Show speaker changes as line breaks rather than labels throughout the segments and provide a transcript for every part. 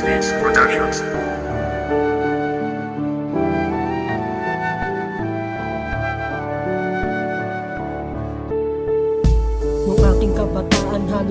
Beats Productions.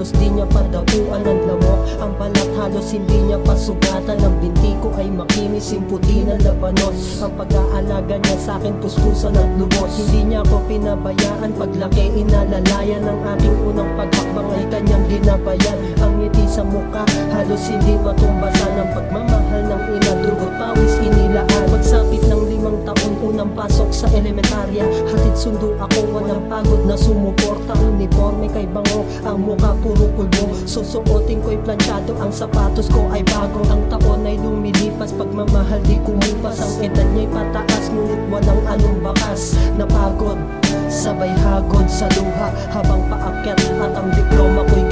Halos di niya padapuan ng lamok. Ang balat halos hindi niya pasugatan. Ang binti ko ay makinis yung puti ng labanos. Ang pag-aalaga niya sa akin puspusan at lubos Hindi niya ako pinabayaan Paglaki inalalayan. Ang aking unang paghakbang ay kanyang dinabayan. Ang ngiti sa muka halos hindi matumbasan Ang pagmamahal ng ina dugot pawis inilaan. Pagsapit ng limang taon unang pasok sa elementarya. Hatid sundo ako walang pagod na sumuporta. Uniforme kay bango ang mukha puro kulbo Susuotin ko'y planchado. Ang sapatos ko ay bago. Ang taon ay lumilipas. Pagmamahal di kumupas. Ang edad niya'y pataas ngunit walang anong bakas. Napagod sabay hagod sa luha. Habang paakyat at ang diploma ko'y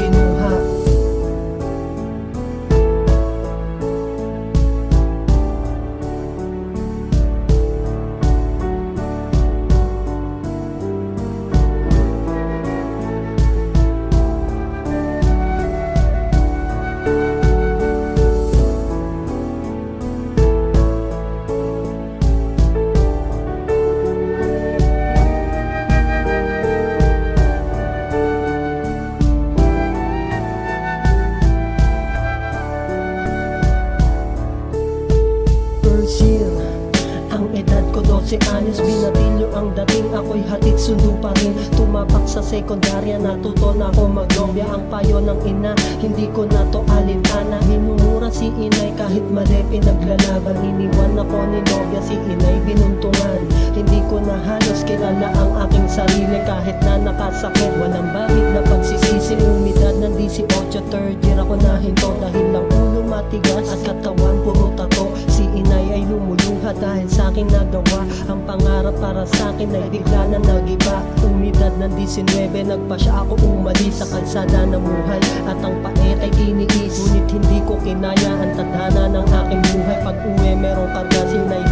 12 anos Binatilyo ang dating. Ako'y hatid sundo pa rin. Tumapak sa sekundarya Natuto na ako magnobya Ang payo ng ina Hindi ko na to alintana. Minumura si inay Kahit mali pinaglalaban. Iniwan ako ni nobya Si inay binuntungan. Hindi ko na halos kilala ang aking sarili. Kahit na nakasakit Walang bakit na pagsisisi. Umidad ng 18 Third year ako na hinto Dahil lang matigas At katawan puro tato. Si inay ay lumuluha dahil sa aking nagawa. Ang pangarap para sa akin ay bigla na nagiba. Umidad ng 19 Nagpa siya ako umalis sa kalsada ng buhay. At ang pait ay tiniis Ngunit hindi ko kinaya. Ang tadhana ng aking buhay Pag uwi merong karga sinay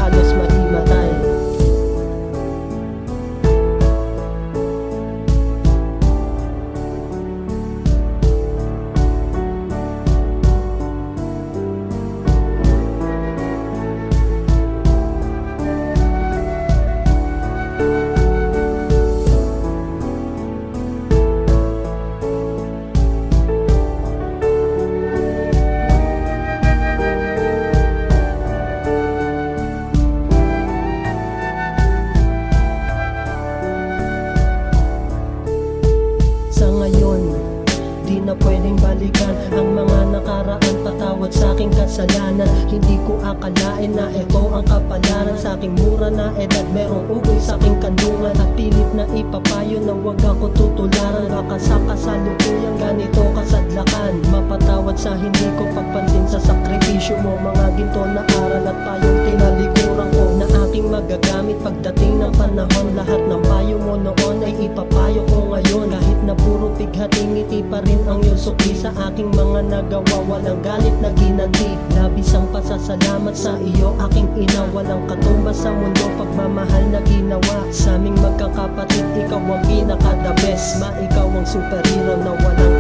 balikan Ang mga nakaraan. Patawad sa aking kasalanan. Hindi ko akalain na ito ang kapalaran. Sa aking mura na edad merong ugoy sa aking kandungan. At pilit na ipapayo na wag ako tutularan. Baka sa kasalukuyan ganito kasadlakan. Mapatawad sa hindi ko pagpansin sa sakripisyo mo Mga ginto na aral at payong tinalikuran ko Na aking magagamit pagdating ng panahon. Lahat ngiti pa rin ang iyong suki Sa aking mga nagawa. Walang galit na ginanti Labis ang pasasalamat sa iyo aking ina. Walang katumbas sa mundo pagmamahal na ginawa. Sa aming magkakapatid ikaw ang pinaka the best. Ma ikaw ang superhero na walang